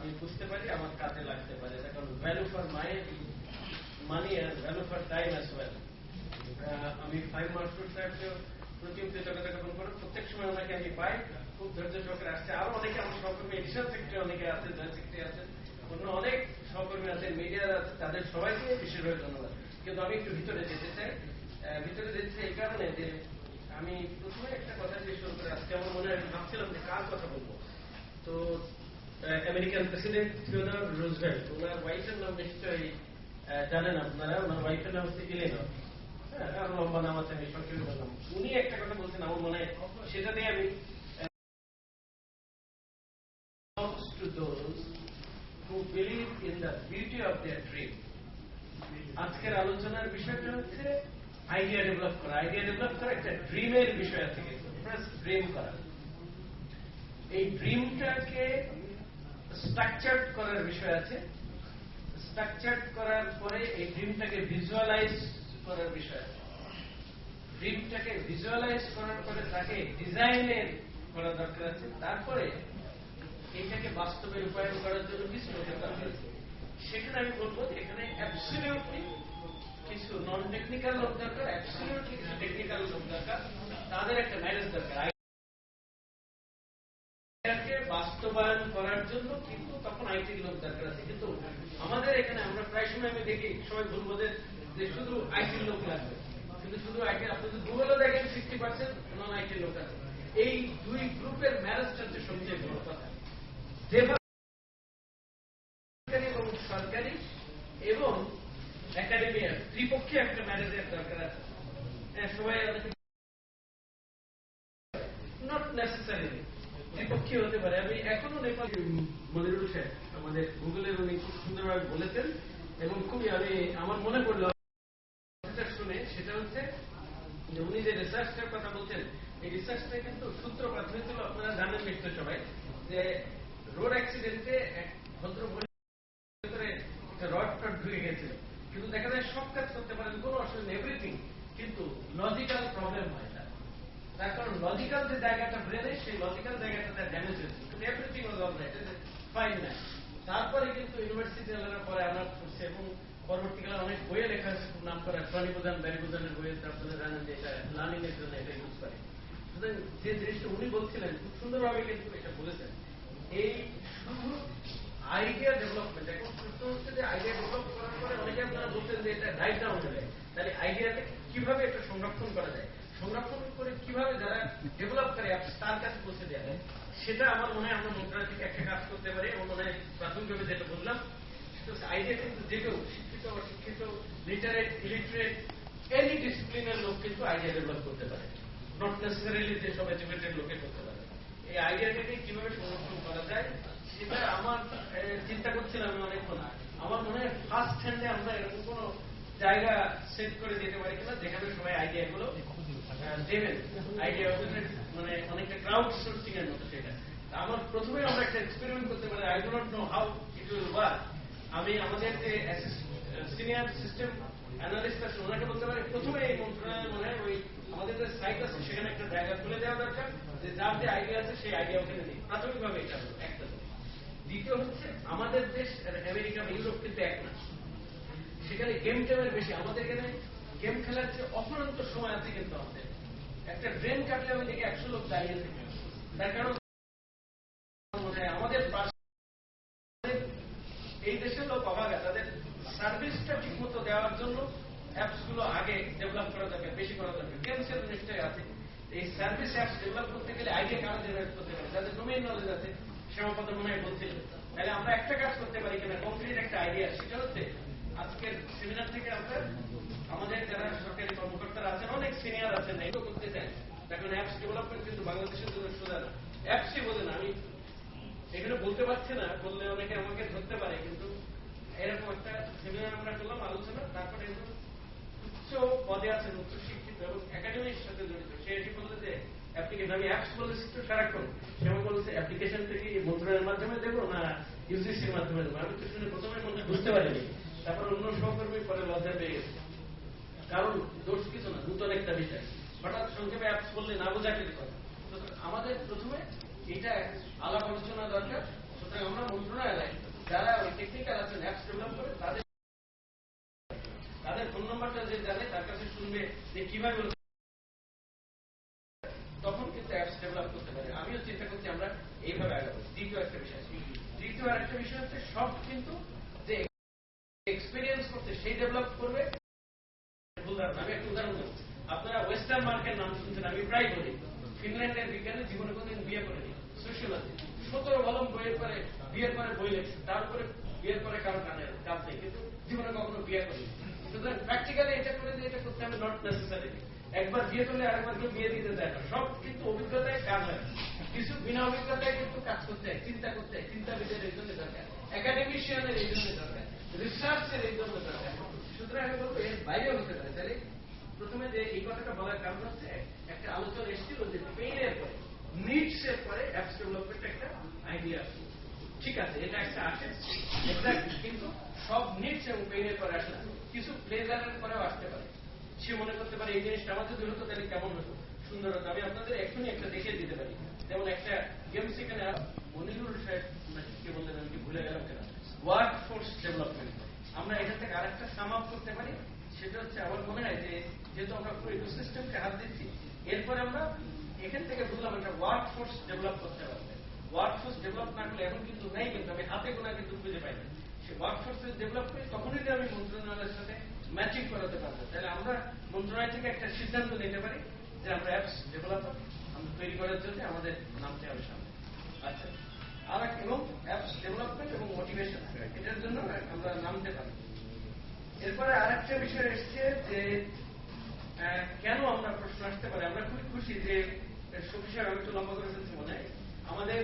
আমি বুঝতে পারি, আমার কাজে লাগতে পারে। কারণ value for my money and value for time as well আমি ফাইভ মার্কস সাহেবকে প্রতি কৃতজ্ঞতা জ্ঞাপন করে। প্রত্যেক সময় ওনাকে আমি পাই। খুব ধৈর্য সহকারে আসছে। আরও অনেকে আমার সহকর্মী এডিশন সেক্টরে অনেকে আছে জয়েন্ট সেক্রেটারি আছেন অন্য অনেক সহকর্মী আছেন মিডিয়ার আছে, তাদের সবাইকে বিশেষভাবে ধন্যবাদ। কিন্তু আমি একটু ভিতরে যেতে চাই। ভিতরে যেতে চাই এই কারণে যে আমি প্রথমে একটা কথা শুরু করে আজকে আমার মনে হয় ভাবছিলাম যে কার কথা বলব। তো আমেরিকান প্রেসিডেন্ট থিওডর রুজভেল্ট, ওনার ওয়াইফের নাম নিশ্চয়ই জানেন আপনারা ওনার ওয়াইফের নাম হচ্ছে ইলেনর হ্যাঁ লম্বা নাম আছে, আমি সংক্ষেপে বললাম উনি একটা কথা বলছেন, আমার মনে হয় সেটা দিয়ে আমি. আজকের আলোচনার বিষয়টা হচ্ছে আইডিয়া ডেভেলপ করা। আইডিয়া ডেভেলপ করা একটা ড্রিমের বিষয় ফার্স্ট ড্রিম করা। এই ড্রিমটাকে স্ট্রাকচার্ড করার বিষয় আছে। স্ট্রাকচার্ড করার পরে এই ড্রিমটাকে ভিজুয়ালাইজ করার বিষয় আছে। ড্রিমটাকে ভিজুয়ালাইজ করার পরে তাকে ডিজাইনের করা দরকার আছে। তারপরে এটাকে বাস্তবে রূপায়ণ করার জন্য কিছু লোকের দরকার আছে। সেখানে আমি বলব এখানে অ্যাবসলিউটলি কিছু নন টেকনিক্যাল লোক দরকার অ্যাবসলিউটলি কিছু টেকনিক্যাল লোক দরকার। তাদের একটা ম্যানেজ দরকার। বাস্তবায়ন করার জন্য কিন্তু তখন আইটির লোক দরকার আছে। কিন্তু আমাদের এখানে আমরা প্রায় সময় আমি দেখি, সবাই বলব যে শুধু আইটির লোক লাগবে। কিন্তু শুধু আইটি আপনি যদি গুগলও দেখেন সিক্সটি পার্সেন্ট নন আইটির লোক আছে। এই দুই গ্রুপের ম্যারেজটা হচ্ছে সবচেয়ে বড় কথা যেভাবে সরকারি এবং সরকারি এবং একাডেমিয়ার ত্রিপক্ষে একটা ম্যানেজের দরকার আছে হ্যাঁ, সবাই নট নেসেসারিলি ত্রিপক্ষী হতে পারে আমি এখনও নেপাল মনিরুল সাহেব আমাদের গুগলের উনি খুব সুন্দরভাবে বলেছেন এবং খুবই আমি, আমার মনে পড়ল শুনে, সেটা হচ্ছে যে উনি যে রিসার্চটার কথা বলছেন, এই রিসার্চটা কিন্তু সূত্রপাত হয়েছিল আপনারা জানেন নিশ্চয় সবাই, যে রোড অ্যাক্সিডেন্টে এক ভদ্র একটা রড টড ঢুকে গেছিল। কিন্তু দেখা যায় সব কাজ করতে পারেন, কোনো অসুবিধা এভরিথিং কিন্তু লজিক্যাল প্রবলেম হয় তার কারণ লজিক্যাল যে জায়গাটা ব্রেনে সেই লজিক্যাল জায়গাটা তার ড্যামেজ হয়েছে কিন্তু এভরিথিং ওয়াজ অল রাইট না তারপরে কিন্তু ইউনিভার্সিটি এলাকার পরে আনার্স করছে এবং পরবর্তীকালে অনেক বইয়ে লেখা হয়েছে খুব নাম করা টনি বুদান ব্যারি বুদানের বইয়ে আপনারা জানেন যে এটা লার্নিং এর জন্য এটা ইউজ করে। সুতরাং যে জিনিসটা উনি বলছিলেন, খুব সুন্দরভাবে কিন্তু এটা বলেছেন। এই শুধু আইডিয়া ডেভেলপমেন্ট এখন প্রশ্ন হচ্ছে যে আইডিয়া ডেভেলপ করার পরে অনেকে আপনারা বলছেন যে এটা ডাইট ডাউন হয়ে তাহলে আইডিয়াটা কীভাবে এটা সংরক্ষণ করা যায়? সংরক্ষণ করে কীভাবে যারা ডেভেলপ করে, তার কাছে পৌঁছে দেওয়া যায়? সেটা আমার মনে হয় আমরা মন্ত্রণালয় থেকে একটা কাজ করতে পারি এবং মনে হয় প্রাথমিকভাবে যেটা বললাম সেটা আইডিয়া কিন্তু যে কেউ শিক্ষিত অশিক্ষিত লিটারেট ইলিটারেট এনি ডিসিপ্লিনের লোক কিন্তু আইডিয়া ডেভেলপ করতে পারে। নট নেসেসারিলি যে সব এডুকেটেড লোকে করতে পারে। এই আইডিয়াটাকে কীভাবে সংরক্ষণ করা যায় সেটা আমার চিন্তা করছিলাম আমি অনেকক্ষণ। আমার মনে হয় ফার্স্ট হ্যান্ডে আমরা এরকম কোনো জায়গা সেট করে দিতে পারি কিনা যেখানে সবাই আইডিয়া গুলো আহ, দেবেন আইডিয়া মানে অনেকটা ক্রাউড সোর্সিং এর মতো সেটা। আমার প্রথমে আমরা একটা এক্সপেরিমেন্ট করতে পারি। I do not know how it will work আমি আমাদের যে সিনিয়র সিস্টেম অ্যানালিস্ট আছে, ওনাকে বলতে পারি, প্রথমে এই মন্ত্রণালয় মনে হয় ওই আমাদের যে সাইট আছে, সেখানে একটা জায়গা খুলে দেওয়া দরকার, যে যার যে আইডিয়া আছে, সেই আইডিয়া ওখানে দিই প্রাথমিকভাবে এটা একটা দ্বিতীয় হচ্ছে, আমাদের দেশ আমেরিকা বা ইউরোপ কিন্তু এক না। সেখানে গেম টেমের বেশি। আমাদের এখানে গেম খেলার যে অপরন্ত সময় আছে কিন্তু আমাদের। একটা ড্রেন কাটলে আমি দেখি একশো লোক দাঁড়িয়ে থাকে। তার কারণ মানে আমাদের এই দেশের লোক অভাগা। তাদের সার্ভিসটা ঠিক মতো দেওয়ার জন্য অ্যাপসগুলো আগে ডেভেলপ করা দরকার, বেশি করা দরকার। গেমস এর নিশ্চয়ই আছে। এই সার্ভিস অ্যাপস ডেভেলপ করতে গেলে আইডিয়া কারও জেনারেট করতে পারে যাদের ডোমেইন নলেজ আছে শ্যামাপদ মনে হয় বলছিল। তাহলে আমরা একটা কাজ করতে পারি কিনা কমপ্লিট একটা আইডিয়া সেটা হচ্ছে আজকের সেমিনার থেকে আমরা আমাদের যারা সরকারি কর্মকর্তারা আছেন, অনেক সিনিয়র আছেন এগুলো করতে চান এখন অ্যাপস ডেভেলপমেন্ট কিন্তু বাংলাদেশের জন্য সোজা অ্যাপসই বোঝে না, আমি এখানে বলতে পারছি না, বললে অনেকে আমাকে ধরতে পারে, কিন্তু এরকম একটা সেমিনার আমরা করলাম, আলোচনা, তারপরে এগুলো উচ্চ পদে আছেন, উচ্চ শিক্ষিত এবং একাডেমির সাথে জড়িত। সে এটি বললে যে অ্যাপ্লিকেশন আমি অ্যাপস বলেছি তো সারাক্ষণ সেমন বলেছে অ্যাপ্লিকেশন থেকে মন্ত্রণালয়ের মাধ্যমে দেবো না ইউজিসির মাধ্যমে দেবো? আমি তো শুনে প্রথমে বুঝতে পারিনি। তারপর অন্য সহকর্মী পরে লজ্জা পেয়ে গেছে। কারণ দোষ কিছু না নূতন একটা বিষয়। হঠাৎ সংক্ষেপে অ্যাপস বললে না বোঝা বোঝাকে করে আমাদের প্রথমে এটা আলাপ আলোচনা দরকার। সুতরাং আমরা মন্ত্রণালয় যারা ওই টেকনিক্যাল আছেন অ্যাপস ডেভেলপ করে তাদের তাদের ফোন নম্বরটা যে জানে, তার কাছে শুনবে যে কীভাবে সেই ডেভেলপ করবে? আমি একটা উদাহরণ দেবো আপনারা ওয়েস্টার্ন মার্কের নাম শুনছেন, আমি প্রায় বলি। ফিনল্যান্ডের বিজ্ঞানী জীবনে কোনদিন বিয়ে করেনি সোশিওলজি সতেরো বলম বইয়ের পরে, বিয়ের পরে বই লেখছে। তারপরে বিয়ের পরে কারও কানে কাজ নেই, কিন্তু জীবনে কখনো বিয়ে করেনি। সুতরাং প্র্যাকটিক্যালি এটা করে যে এটা করতে হবে নট নেসেসারি একবার বিয়ে করলে আরেকবার কেউ বিয়ে দিতে দেয় না। সব কিন্তু অভিজ্ঞতায় কাজ হয় কিছু বিনা অভিজ্ঞতায় কিন্তু কাজ করতে হয়, চিন্তা করতে হয় চিন্তাবিদের এই জন্য দরকার। একাডেমিশিয়ানের এই জন্য দরকার। রিসার্চের জন্য দরকার সুতরাং বলব এর বাইরেও হতে পারে। তাহলে প্রথমে যে এই কথাটা বলার কারণ হচ্ছে, একটা আলোচনা এসেছিল যে পেইনের পরে নিডস এর পরে অ্যাপস ডেভেলপমেন্ট একটা আইডিয়া ঠিক আছে, এটা একটা আসে। কিন্তু সব নিডস এবং পেইনের পরে আসে কিছু প্লেজারের পরেও আসতে পারে। সে মনে করতে পারে, এই জিনিসটা আমার যদি হতো, তাহলে কেমন হতো? সুন্দর হতো। আমি আপনাদের এক্ষুনি একটা দেখিয়ে দিতে পারি। যেমন একটা গেম সেখানে মনিরুল সাহেব কে বললেন আমি ভুলে গেলাম কেন? ওয়ার্ক ডেভেলপমেন্ট আমরা এখান থেকে আরেকটা সাম আপ করতে পারি। সেটা হচ্ছে আমার মনে হয় যে, যেহেতু আমরা পুরো ইকোসিস্টেমকে হাত দিচ্ছি, এরপরে আমরা এখান থেকে বুঝলাম একটা ওয়ার্ক ফোর্স ডেভেলপ করতে পারবে ওয়ার্ক ডেভেলপ না করলে এখন কিন্তু নেই কিন্তু আমি হাতে গোনা কিন্তু খুঁজে পাই না। সে ওয়ার্ক ফোর্স ডেভেলপ করি, তখনই আমি মন্ত্রণালয়ের সাথে ম্যাচিং করাতে পারব। তাহলে আমরা মন্ত্রণালয় থেকে একটা সিদ্ধান্ত নিতে পারি যে আমরা অ্যাপস ডেভেলপার আমরা তৈরি করার জন্য আমাদের নামতে হবে আমরা নামতে পারি। এরপরে আরেকটা বিষয় এসছে যে কেন আমরা প্রশ্ন আসতে পারে? আমরা খুবই খুশি যে সাহেব আমি একটু লম্বা করে মনে আমাদের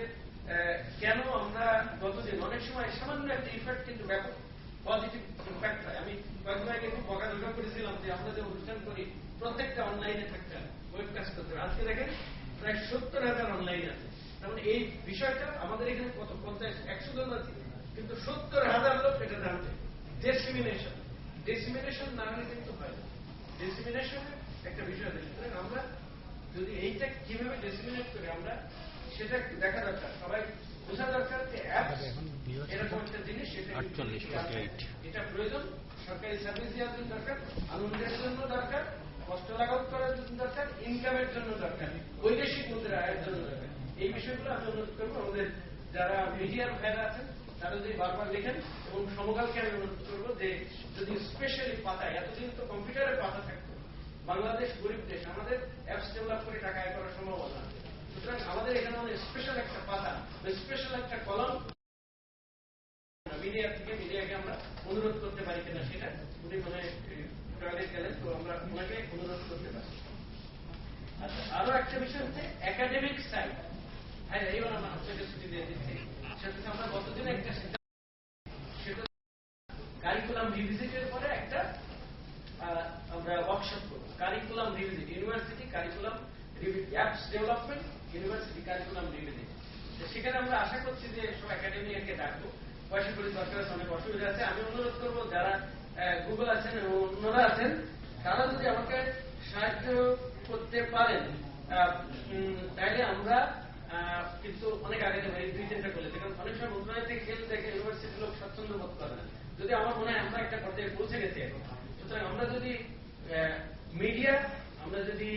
কেন আমরা গতদিন অনেক সময় সামান্য একটা ইফেক্ট কিন্তু ব্যাপক পজিটিভ ইম্প্যাক্ট হয়। আমি কয়েকদিন আগে খুব বকাঝকা করেছিলাম যে, আমরা যে অনুষ্ঠান করি, প্রত্যেকটা অনলাইনে থাকতে হয় ওয়েবকাস্ট করতে হবে আজকে দেখেন, প্রায় সত্তর হাজার অনলাইনে আছে। তার মানে এই বিষয়টা আমাদের এখানে কত, পঞ্চাশ, একশো জন আছে। কিন্তু সত্তর হাজার লোক এটা জানবে। ডেসিমিনেশন ডেসিমিনেশন না হলে কিন্তু হয় না। ডেসিমিনেশনের একটা বিষয় আছে। সুতরাং আমরা যদি এইটা কীভাবে ডেসিমিনেট করি আমরা সেটা একটু দেখা দরকার। সবাই বোঝা দরকার যে অ্যাপস এরকম একটা জিনিস সেটা এটা প্রয়োজন। সরকারি সার্ভিস দেওয়ার জন্য দরকার আনন্দের জন্য দরকার কষ্ট লাঘব করার জন্য দরকার ইনকামের জন্য দরকার বৈদেশিক মুদ্রা আয়ের জন্য দরকার। এই বিষয়গুলো আমি অনুরোধ করব আমাদের যারা মিডিয়ার ভাইরা আছেন তারা যদি বারবার লেখেন এবং সমকালকে আমি অনুরোধ করব যে যদি স্পেশালি পাতায়, এতদিন তো কম্পিউটারের পাতা থাকতো, বাংলাদেশ গরিব দেশ, আমাদের অ্যাপস ডেভেলপ করে টাকা আয় করার সম্ভাবনা আছে। সুতরাং আমাদের এখানে আমাদের স্পেশাল একটা পাতা স্পেশাল একটা কলম মিডিয়া থেকে, মিডিয়াকে আমরা অনুরোধ করতে পারি কিনা সেটা উনি মনে টয়লেট গেলেন, তো আমরা ওনাকে অনুরোধ করতে পারি আচ্ছা আরও একটা বিষয় হচ্ছে একাডেমিক সাইড হ্যাঁ এইবার আমরা আপনাকে ছুটি দিয়ে দিচ্ছি সেটা হচ্ছে আমরা গতদিন একটা সিদ্ধান্ত সেটা কারিকুলাম রিভিজিটের পরে একটা আমরা ওয়ার্কশপ করব। Curriculum revisit university curriculum apps development university curriculum revisit সেখানে আমরা আশা করছি যে সব একাডেমিয়াকে ডাকবো। পয়সা করি দরকার আছে, অনেক অসুবিধা আছে। আমি অনুরোধ করব, যারা গুগল আছেন এবং অন্যরা আছেন, তারা যদি আমাকে সাহায্য করতে পারেন তাহলে আমরা কিন্তু অনেক আগে যাব দুই তিনটা করলে অনেক সময় মন্ত্রণালয় থেকে খেলে দেখে ইউনিভার্সিটির লোক স্বাচ্ছন্দ্য বোধ করে না। যদি আমার মনে হয় আমরা একটা পর্যায়ে পৌঁছে গেছি এখন, সুতরাং আমরা যদি মিডিয়া আমরা যদি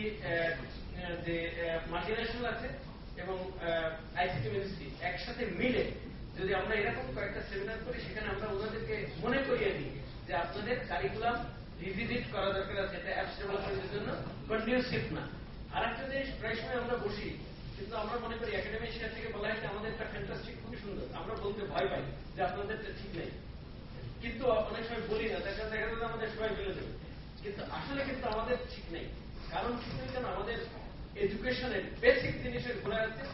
যে মাল্টিন্যাশনাল আছে এবং আইসিটি মিনিস্ট্রি একসাথে মিলে যদি আমরা এরকম কয়েকটা সেমিনার করি, সেখানে আমরা ওনাদেরকে মনে করিয়ে দিই যে আপনাদের কারিকুলাম রিভিজিট করা দরকার আছে, এটা অ্যাপস ডেভেলপমেন্টের জন্য কন্টিনিউসিভ না। আর একটা জিনিস, প্রায় সময় আমরা বসি, কিন্তু আমরা মনে করি একাডেমি শেয়ার থেকে বলা হয় যে আমাদের একটা ফ্যান্টাস্টিক খুবই সুন্দর। আমরা বলতে ভয় পাই যে আপনাদেরটা ঠিক নেই। কিন্তু অনেক সময় বলি না, দেখা দেখা যাবে আমাদের সবাই ফেলে দেবে কিন্তু আসলে কিন্তু আমাদের ঠিক নেই। কারণ ঠিক নেই কেন আমাদের এডুকেশনের বেসিক জিনিসের ঘোরা আছে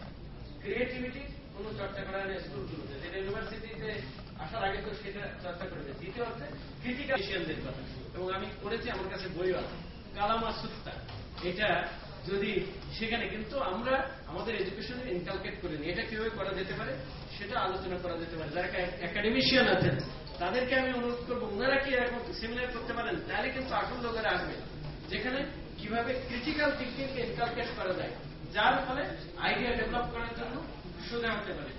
ক্রিয়েটিভিটি কোনো চর্চা করা হয় স্কুলগুলোতে যেটা ইউনিভার্সিটিতে আসার আগে তো সেটা চর্চা করবে দ্বিতীয় হচ্ছে ক্রিটিক্যাল এশিয়ানদের কথা এবং আমি করেছি আমার কাছে বইও আছে। কালামা সুত্তা এটা যদি সেখানে কিন্তু আমরা আমাদের এডুকেশনে ইনকালকেট করিনি এটা কীভাবে করা যেতে পারে? সেটা আলোচনা করা যেতে পারে। যারা একাডেমিশিয়ান আছেন তাদেরকে আমি অনুরোধ করব, ওনারা কি এরকম সেমিনার করতে পারেন? তাহলে কিন্তু আসল লোকেরা আসবে। যেখানে কীভাবে ক্রিটিক্যাল থিঙ্কিংকে ইনকালকেট করা যায়, যার ফলে আইডিয়া ডেভেলপ করার জন্য সোজা হতে পারে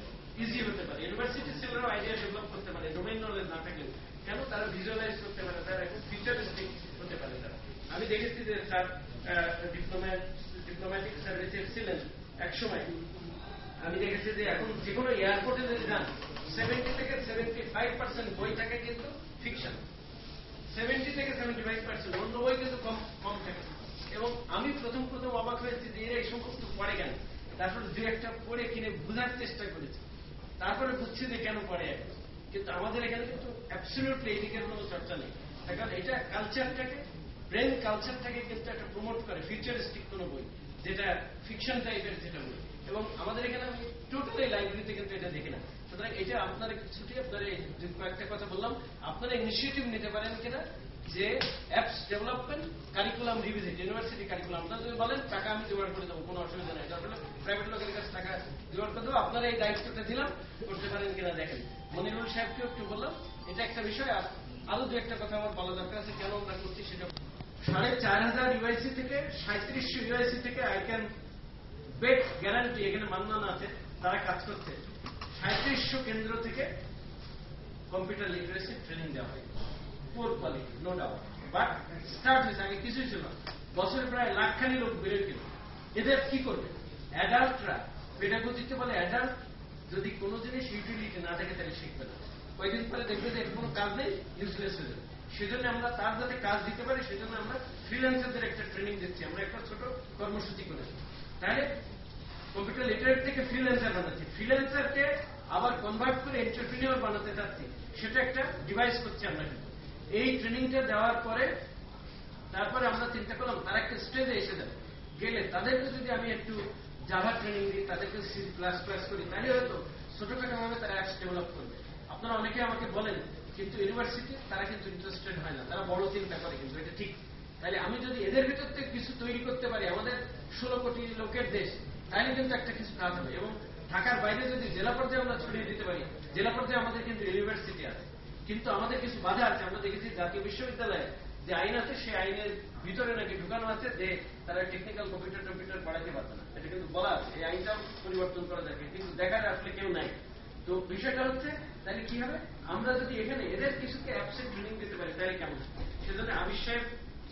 ইজি হতে পারে। ইউনিভার্সিটি ছেলেরাও আইডিয়া ডেভেলপ করতে পারে ডোমেইন নলেজ না থাকলেও কেন? তারা ভিজুয়ালাইজ করতে পারে, তারা খুব ফিচারিস্টিক হতে পারে তারা। আমি দেখেছি যে স্যার ডিপ্লোম্যাটিক সার্ভিসে ছিলেন একসময়। আমি দেখেছি যে এখন যে কোনো এয়ারপোর্টে যদি যান সেভেন্টি থেকে সেভেন্টি ফাইভ পার্সেন্ট বই থাকে কিন্তু ফিকশন সেভেন্টি থেকে সেভেন্টি ফাইভ পার্সেন্ট অন্য বই কিন্তু কম কম থাকে। এবং আমি প্রথম প্রথম অবাক হয়েছি যে এরা এই সমস্ত পড়ে কেন? তারপরে দু একটা পড়ে কিনে বোঝার চেষ্টা করেছি। তারপরে বুঝছি যে কেন পড়ে কিন্তু আমাদের এখানে কিন্তু অ্যাবসলিউটলি এদিকের কোনো চর্চা নেই। কারণ এটা কালচারটাকে ব্রেন কালচারটাকে কিন্তু একটা প্রমোট করে ফিউচারিস্টিক কোনো বই, যেটা ফিকশন টাইপের যেটা বই। এবং আমাদের এখানে আমি টোটালি লাইব্রেরিতে কিন্তু এটা দেখি না। সুতরাং এটা আপনারা ছুটি, আপনারা কয়েকটা কথা বললাম, আপনারা ইনিশিয়েটিভ নিতে পারেন কিনা? যে apps development curriculum revisit university curriculum আপনারা যদি বলেন, টাকা আমি জোগাড় করে দেবো, কোনো অসুবিধা নেই। তারপরে প্রাইভেট লোকের কাছে টাকা জোগাড় করে দেবো। আপনারা এই দায়িত্বটা দিলাম, করতে পারেন কিনা দেখেন। মনিরুল সাহেবকেও একটু বললাম, এটা একটা বিষয়। আর আরও দু একটা কথা আমার বলা দরকার আছে, কেন আমরা করছি সেটা সাড়ে চার হাজার ইউআইসি থেকে সাঁত্রিশশো ইউআইসি থেকে আই ক্যান বেট গ্যারান্টি এখানে মান্নান আছে, তারা কাজ করছে। সাঁত্রিশশো কেন্দ্র থেকে কম্পিউটার লিটারেসি ট্রেনিং দেওয়া হয়। Poor quality no doubt but start হয়েছে, আগে কিছুই ছিল বছরে প্রায় লাখখানি লোক বেড়ে গেল। এদের কি করবে? অ্যাডাল্টরা পেডাগোজিতে বলে অ্যাডাল্ট যদি কোনো জিনিস ইউটিলিটি না থাকে, তাহলে শিখবে না। কয়েকদিন পরে দেখবে যে কোনো কাজ নেই ইউজলেস হয়ে যাবে। সেজন্য আমরা তার যাতে কাজ দিতে পারি, সেজন্য আমরা ফ্রিল্যান্সারদের একটা ট্রেনিং দিচ্ছি। আমরা একটা ছোট কর্মসূচি করেছি। তাহলে কম্পিউটার লিটারেট থেকে ফ্রিল্যান্সার বানাচ্ছি। ফ্রিল্যান্সারকে আবার কনভার্ট করে এন্টারপ্রিনিয়র বানাতে চাচ্ছি। সেটা একটা ডিভাইস করছি আমরা কিন্তু। এই ট্রেনিংটা দেওয়ার পরে, তারপরে আমরা চিন্তা করলাম, তারা একটা স্টেজে এসে যাবে। গেলে তাদেরকে যদি আমি একটু জাভা ট্রেনিং দিই, তাদেরকে সি প্লাস প্লাস করি, তাহলে হয়তো ছোটখাটো ভাবে তারা অ্যাপস ডেভেলপ করবে। আপনারা অনেকে আমাকে বলেন, কিন্তু ইউনিভার্সিটি তারা কিন্তু ইন্টারেস্টেড হয় না। তারা বড় চিন্তা করে কিন্তু, এটা ঠিক। তাহলে আমি যদি এদের ভিতর থেকে কিছু তৈরি করতে পারি, আমাদের ষোলো কোটি লোকের দেশ তাহলে কিন্তু একটা কিছু কাজ হবে। এবং ঢাকার বাইরে যদি জেলা পর্যায়ে আমরা ছড়িয়ে দিতে পারি, জেলা পর্যায়ে আমাদের কিন্তু ইউনিভার্সিটি আছে। কিন্তু আমাদের কিছু বাধা আছে। আমরা দেখেছি জাতীয় বিশ্ববিদ্যালয়ে যে আইন আছে, সেই আইনের ভিতরে নাকি ঢুকানো আছে যে তারা টেকনিক্যাল কম্পিউটার কম্পিউটার পড়াতে পারবে না। এটা কিন্তু বলা আছে। এই আইনটা পরিবর্তন করা যাবে। কিন্তু দেখা যায় আসলে কেউ নাই। তো বিষয়টা হচ্ছে, তাহলে কি হবে? আমরা যদি এখানে এদের কিছুকে অ্যাপসের ট্রেনিং দিতে পারি, তাহলে কেমন? সেজন্য আবির সাহেব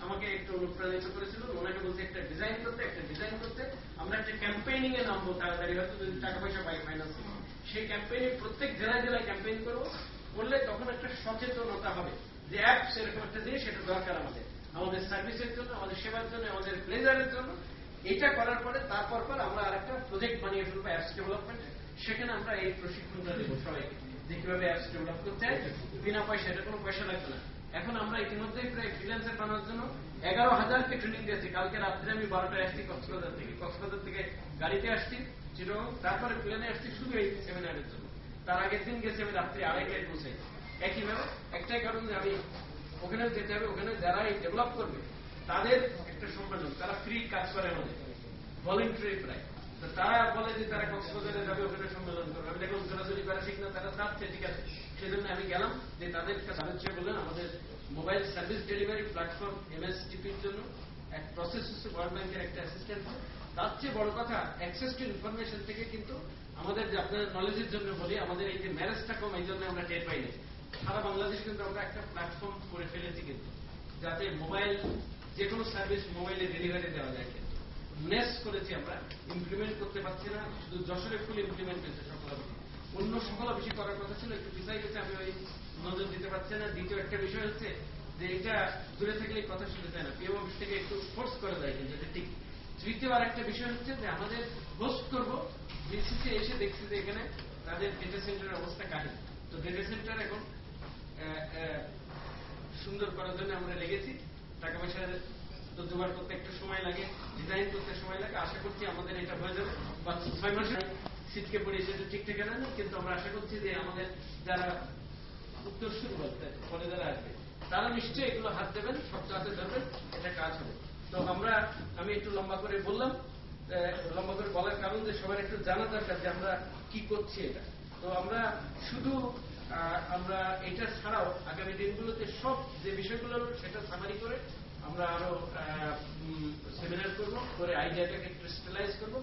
আমাকে একটু অনুপ্রাণিত করেছিল, ওনাকে বলছে, একটা ডিজাইন করতে, একটা ডিজাইন করতে, আমরা একটা ক্যাম্পেইনিং এ নামবো তাড়াতাড়ি, হয়তো যদি টাকা পয়সা পাই ফাইন্যান্স সেই ক্যাম্পেইনে প্রত্যেক জেলায় জেলায় ক্যাম্পেইন করব, করলে তখন একটা সচেতনতা হবে যে অ্যাপস এরকম একটা জিনিস, সেটা দরকার আমাদের। আমাদের সার্ভিসের জন্য, আমাদের সেবার জন্য, আমাদের প্লেজারের জন্য। এটা করার পরে তারপর পর আমরা আরেকটা প্রজেক্ট বানিয়ে ফেলব অ্যাপস ডেভেলপমেন্টে সেখানে আমরা এই প্রশিক্ষণটা দেবো সবাইকে, যে কীভাবে অ্যাপস ডেভেলপ করতে হয়। বিনা পয়সা এটা কোনো পয়সা লাগবে না। এখন আমরা ইতিমধ্যেই প্রায় ফ্রিল্যান্সার বানানোর জন্য এগারো হাজারকে ট্রেনিং দিয়েছি। কালকে রাত্রে আমি বারোটায় আসছি কক্সবাজার থেকে। কক্সবাজার থেকে গাড়িতে আসছি চিরং তারপরে প্লেনে আসছি শুধু এই সেমিনারের জন্য। তার আগের দিন গেছি আমি রাত্রে আড়াইটায় পৌঁছাই একইভাবে একটাই কারণ আমি ওখানে যেতে হবে, ওখানে যারা এই ডেভেলপ করবে, তাদের একটা সম্মেলন, তারা ফ্রি কাজ করে আমাদের। ভলেন্টারি প্রায়। তারা বলে যে তারা কক্সবাজারে যাবে, ওখানে সম্মেলন করবে। আমি দেখলাম সরাসরি করা ঠিক না, তারা চাচ্ছে, ঠিক আছে। সেজন্য আমি গেলাম যে তাদের তাদের চেয়ে বললেন আমাদের মোবাইল সার্ভিস ডেলিভারি প্ল্যাটফর্ম এমএসটিপির জন্য এক প্রসেস হচ্ছে ওয়ার্ল্ড ব্যাংকের একটা অ্যাসিস্ট্যান্ট তার চেয়ে বড় কথা অ্যাক্সেস টু ইনফরমেশন থেকে কিন্তু আমাদের যে আপনাদের নলেজের জন্য বলি, আমাদের এই যে ম্যারেজটা কম, এই জন্য আমরা টের পাই না সারা বাংলাদেশ কিন্তু আমরা একটা প্ল্যাটফর্ম করে ফেলেছি কিন্তু, যাতে মোবাইল যে কোনো সার্ভিস মোবাইলে ডেলিভারি দেওয়া যায় কিন্তু। নেস করেছি আমরা ইমপ্লিমেন্ট করতে পারছি না, শুধু যশোরে ফুল ইমপ্লিমেন্ট হয়েছে সকল অন্য সকল অফিসে করার কথা ছিল, একটু পিছাই গেছে আমি ওই নজর দিতে পারছি না। দ্বিতীয় একটা বিষয় হচ্ছে যে এটা দূরে থাকলে কথা শুনতে চায় না। পিএম অফিস থেকে একটু ফোর্স করে দেয় কিন্তু, এটা ঠিক। তৃতীয় আর একটা বিষয় হচ্ছে যে আমাদের হোস্ট করব, বিসিসি এসে দেখছি যে এখানে তাদের ডেটা সেন্টারের অবস্থা কাহিনী তো ডেটা সেন্টার এখন সুন্দর করার জন্য আমরা লেগেছি। টাকা পয়সা তো জোগাড় করতে একটু সময় লাগে ডিজাইন করতে সময় লাগে। আশা করছি আমাদের এটা হয়ে যাবে। বা ছয় মাসে সিটকে পড়ে সেটা ঠিক ঠিকঠাক না কিন্তু আমরা আশা করছি যে আমাদের যারা উত্তর শুরু বলতে পরে যারা আসবে, তারা নিশ্চয়ই এগুলো হাত দেবেন, শক্ত হাতে ধরবেন, এটা কাজ হবে। তো আমরা, আমি একটু লম্বা করে বললাম লম্বা করে বলার কারণ যে সবার একটু জানা দরকার যে আমরা কি করছি এটা। তো আমরা শুধু আমরা এটা ছাড়াও আগামী দিনগুলোতে সব যে বিষয়গুলো সেটা সামারি করে আমরা আরও সেমিনার করব, করে আইডিয়াটাকে ক্রিস্টালাইজ করব।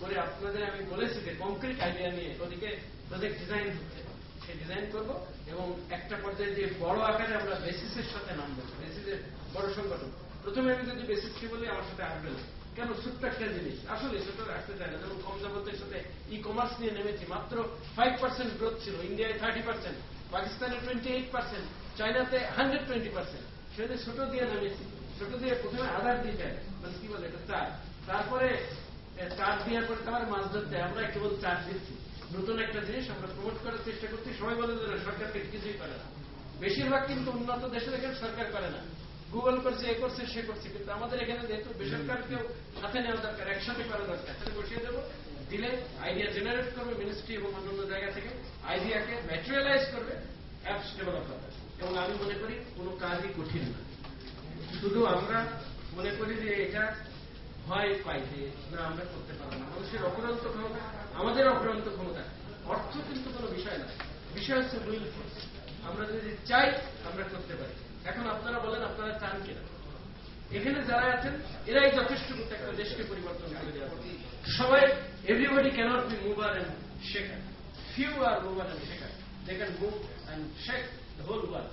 করে আপনাদের আমি বলেছি যে কংক্রিট আইডিয়া নিয়ে, ওদিকে প্রজেক্ট ডিজাইন হচ্ছে সেই ডিজাইন করব এবং একটা পর্যায়ে যে বড় আকারে আমরা বেসিসের সাথে নামবো বেসিসের বড় সংগঠন। প্রথমে আমি যদি বেসিসকে বলি, আমার সাথে আসবে না কেন? ছোট্ট একটা জিনিস। আসলে ছোট রাখতে চায় না। যেমন কম জগতের সাথে ই কমার্স নিয়ে নেমেছি, মাত্র ফাইভ পার্সেন্ট গ্রোথ ছিল। ইন্ডিয়ায় থার্টি পার্সেন্ট পাকিস্তানে টোয়েন্টি এইট পার্সেন্ট চায়নাতে হান্ড্রেড টোয়েন্টি পার্সেন্ট সেটা ছোট দিয়ে নেমেছি। ছোট দিয়ে প্রথমে আধার দিতে হয় মানে কি বলে? এটা চার। তারপরে চার দেওয়ার পরে তারপরে মাছ ধরতে আমরা কেবল চার দিচ্ছি। নতুন একটা জিনিস আমরা প্রমোট করার চেষ্টা করছি। সবাই বলে না, সরকার কিছুই করে না। বেশিরভাগ কিন্তু উন্নত দেশে দেখেন সরকার করে না। গুগল করছে এ করছে সে করছে। কিন্তু আমাদের এখানে যেহেতু বেসরকারকেও সাথে নেওয়া দরকার একসাথে করা দরকার তাহলে বসিয়ে দেবো দিলে আইডিয়া জেনারেট করবে মিনিস্ট্রি এবং অন্যান্য জায়গা থেকে। আইডিয়াকে ম্যাটেরিয়ালাইজ করবে অ্যাপস ডেভেলপ হবে। এবং আমি মনে করি কোনো কাজই কঠিন না। শুধু আমরা মনে করি যে এটা ভয় পাই যে না, আমরা করতে পারব না। মানুষের অপরন্ত ক্ষমতা, আমাদের অপরন্ত ক্ষমতা। অর্থ কিন্তু কোনো বিষয় না। বিষয় হচ্ছে উইল ফোর্স আমরা যদি চাই, আমরা করতে পারি। এখন আপনারা বলেন, আপনারা চান কিনা? এখানে যারা আছেন, এরাই যথেষ্ট করতে একটা দেশকে পরিবর্তন করে দেওয়া সবাই everybody cannot be mover and shaker few are mover and shaker they can move and shake the whole world